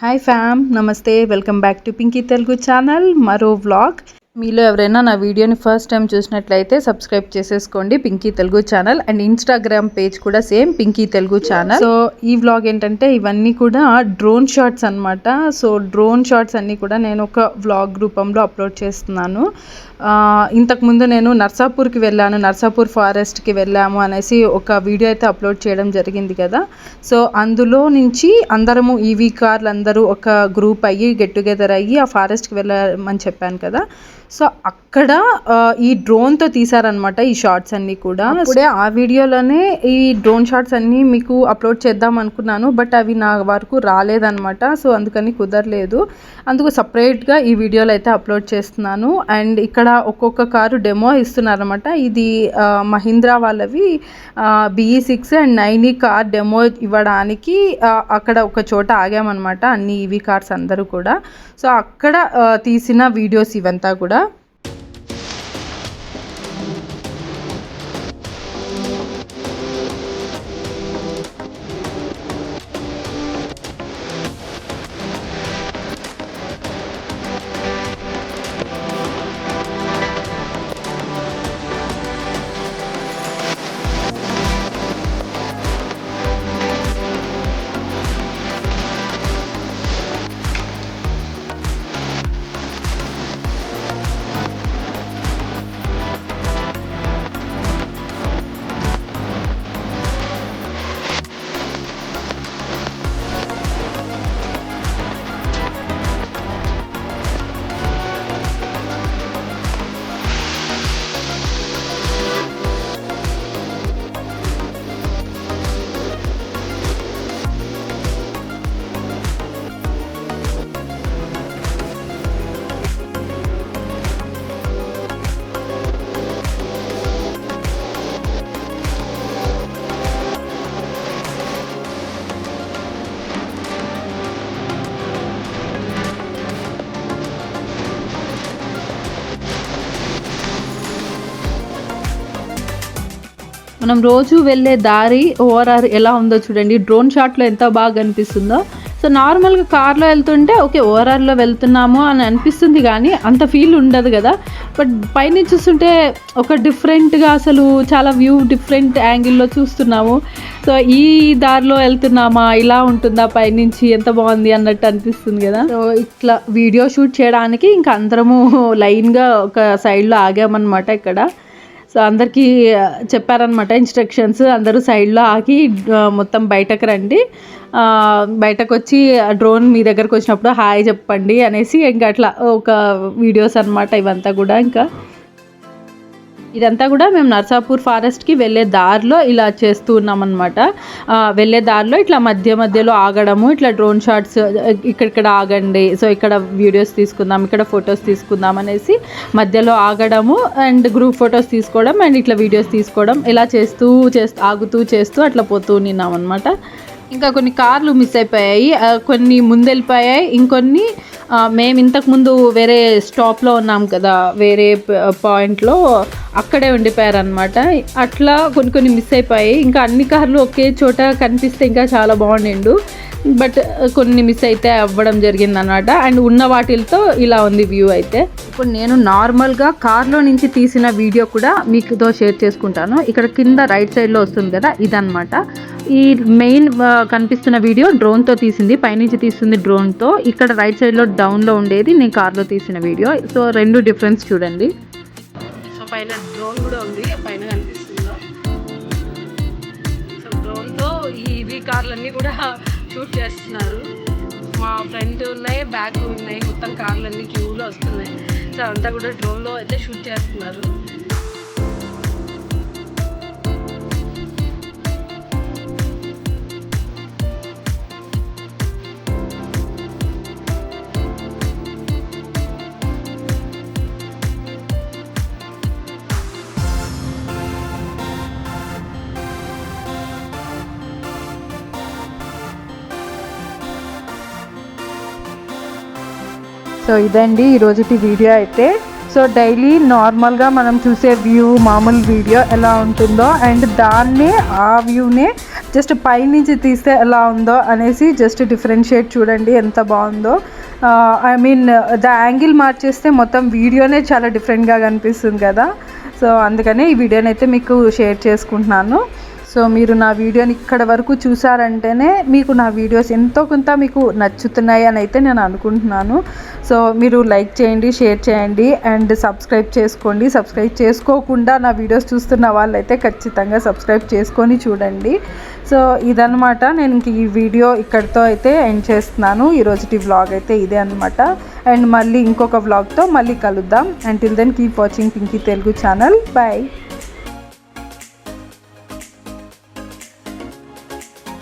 Hi fam నమస్తే welcome back to Pinky Telugu channel మరో vlog మీలో ఎవరైనా నా వీడియోని ఫస్ట్ టైం చూసినట్లయితే సబ్స్క్రైబ్ చేసేసుకోండి Pinky Telugu channel. And Instagram page కూడా same Pinky Telugu channel. So ఈ వ్లాగ్ ఏంటంటే ఇవన్నీ కూడా డ్రోన్ షాట్స్ అన్నమాట. సో డ్రోన్ షాట్స్ అన్నీ కూడా నేను ఒక వ్లాగ్ రూపంలో అప్లోడ్ చేస్తున్నాను. ఇంతకుముందు నేను నర్సాపూర్కి వెళ్ళాను నర్సాపూర్ ఫారెస్ట్కి వెళ్ళాము అనేసి ఒక వీడియో అయితే అప్లోడ్ చేయడం జరిగింది కదా. సో అందులో నుంచి అందరము ఈవీ కార్లు అందరూ ఒక గ్రూప్ అయ్యి గెట్ టుగెదర్ అయ్యి ఆ ఫారెస్ట్కి వెళ్ళమని చెప్పాను కదా. సో అక్కడ ఈ డ్రోన్తో తీసారనమాట ఈ షార్ట్స్ అన్నీ కూడా. అప్పుడే ఆ వీడియోలోనే ఈ డ్రోన్ షాట్స్ అన్నీ మీకు అప్లోడ్ చేద్దాం అనుకున్నాను బట్ అవి నా వరకు రాలేదన్నమాట సో అందుకని కుదరలేదు. అందుకు సపరేట్గా ఈ వీడియోలో అయితే అప్లోడ్ చేస్తున్నాను. అండ్ ఇక్కడ ఒక్కొక్క కారు డెమో ఇస్తున్నారనమాట ఇది మహీంద్రా వాళ్ళవి బిఈ సిక్స్ అండ్ నైన్ ఈ కార్ డెమో ఇవ్వడానికి అక్కడ ఒక చోట ఆగామన్నమాట అన్ని ఈవీ కార్స్ అందరూ కూడా. సో అక్కడ తీసిన వీడియోస్ ఇవంతా కూడా. మనం రోజు వెళ్ళే దారి ఓఆర్ఆర్ ఎలా ఉందో చూడండి. డ్రోన్ షాట్లో ఎంత బాగా కనిపిస్తుందో సో నార్మల్గా కార్లో వెళ్తుంటే ఓకే ఓఆర్ఆర్లో వెళ్తున్నాము అని అనిపిస్తుంది కానీ అంత ఫీల్ ఉండదు కదా. బట్ పైన చూస్తుంటే ఒక డిఫరెంట్గా అసలు చాలా వ్యూ డిఫరెంట్ యాంగిల్లో చూస్తున్నాము. సో ఈ దారిలో వెళ్తున్నామా ఇలా ఉంటుందా పైనుంచి ఎంత బాగుంది అన్నట్టు అనిపిస్తుంది కదా. సో ఇట్లా వీడియో షూట్ చేయడానికి ఇంకా అందరము లైన్గా ఒక సైడ్లో ఆగామన్నమాట ఇక్కడ. సో అందరికీ చెప్పారనమాట ఇన్స్ట్రక్షన్స్ అందరూ సైడ్లో ఆగి మొత్తం బయటకు రండి. ఆ, బయటకు వచ్చి డ్రోన్ మీ దగ్గరకు వచ్చినప్పుడు హాయ్ చెప్పండి అనేసి ఇంకా అట్లా ఒక వీడియోస్ అన్నమాట ఇవంతా కూడా ఇంకా. ఇదంతా కూడా మేము నర్సాపూర్ ఫారెస్ట్కి వెళ్ళే దారిలో ఇలా చేస్తూ ఉన్నామన్నమాట. వెళ్ళే దారిలో ఇట్లా మధ్య మధ్యలో ఆగడము ఇట్లా డ్రోన్ షాట్స్ ఇక్కడిక్కడ ఆగండి సో ఇక్కడ వీడియోస్ తీసుకుందాం ఇక్కడ ఫొటోస్ తీసుకుందాం అనేసి మధ్యలో ఆగడము అండ్ గ్రూప్ ఫొటోస్ తీసుకోవడం అండ్ ఇట్లా వీడియోస్ తీసుకోవడం ఇలా చేస్తూ చేస్తూ ఆగుతూ చేస్తూ అట్లా పోతూ ఉన్నాం అనమాట ఇంకా కొన్ని కార్లు మిస్ అయిపోయాయి కొన్ని ముందెళ్ళిపోయాయి ఇంకొన్ని మేము ఇంతకుముందు వేరే స్టాప్లో ఉన్నాం కదా వేరే పాయింట్లో అక్కడే ఉండిపోయారనమాట అట్లా కొన్ని కొన్ని మిస్ అయిపోయాయి. ఇంకా అన్ని కార్లు ఒకే చోట కనిపిస్తే ఇంకా చాలా బాగుండిండు. బట్ కొన్ని మిస్ అయితే అవ్వడం జరిగింది అనమాట అండ్ ఉన్న వాటిలతో ఇలా ఉంది వ్యూ అయితే. ఇప్పుడు నేను నార్మల్గా కార్లో నుంచి తీసిన వీడియో కూడా మీకుతో షేర్ చేసుకుంటాను. ఇక్కడ కింద రైట్ సైడ్లో వస్తుంది కదా ఇదనమాట ఈ మెయిన్ కనిపిస్తున్న వీడియో డ్రోన్తో తీసింది. పైనుంచి తీస్తుంది డ్రోన్తో ఇక్కడ రైట్ సైడ్లో డౌన్లో ఉండేది నేను కార్లో తీసిన వీడియో సో రెండు డిఫరెన్స్ చూడండి. సో పైన డ్రోన్ కూడా ఉంది. పైన కనిపిస్తుందో. సో డ్రోన్తో ఈ కార్లన్నీ కూడా షూట్ చేస్తున్నారు. మా ఫ్రంట్ ఉన్నాయి బ్యాక్ ఉన్నాయి. మొత్తం కార్లన్నీ క్యూలో వస్తున్నాయి. సో అంతా కూడా డ్రోన్లో అయితే షూట్ చేస్తున్నారు. సో ఇదండి ఈరోజుటి వీడియో అయితే. సో డైలీ నార్మల్గా మనం చూసే వ్యూ మామూలు వీడియో ఎలా ఉంటుందో అండ్ దాన్నే ఆ వ్యూనే జస్ట్ పైనుంచి తీస్తే ఎలా ఉందో అనేసి జస్ట్ డిఫరెన్షియేట్ చూడండి ఎంత బాగుందో. ఐ మీన్ ద యాంగిల్ మార్చేస్తే మొత్తం వీడియోనే చాలా డిఫరెంట్గా కనిపిస్తుంది కదా. సో అందుకనే ఈ వీడియోని అయితే మీకు షేర్ చేసుకుంటున్నాను. సో మీరు నా వీడియోని ఇక్కడ వరకు చూసారంటేనే మీకు నా వీడియోస్ ఎంతో కొంత మీకు నచ్చుతున్నాయి అని అయితే నేను అనుకుంటున్నాను. సో మీరు లైక్ చేయండి షేర్ చేయండి అండ్ సబ్స్క్రైబ్ చేసుకోండి. సబ్స్క్రైబ్ చేసుకోకుండా నా వీడియోస్ చూస్తున్న వాళ్ళైతే ఖచ్చితంగా సబ్స్క్రైబ్ చేసుకొని చూడండి. సో ఇదనమాట నేను ఇంక ఈ వీడియో ఇక్కడితో అయితే ఎండ్ చేస్తున్నాను. ఈరోజుటి వ్లాగ్ అయితే ఇదే అనమాట అండ్ మళ్ళీ ఇంకొక వ్లాగ్తో మళ్ళీ కలుద్దాం. And till then keep watching Pinky Telugu channel bye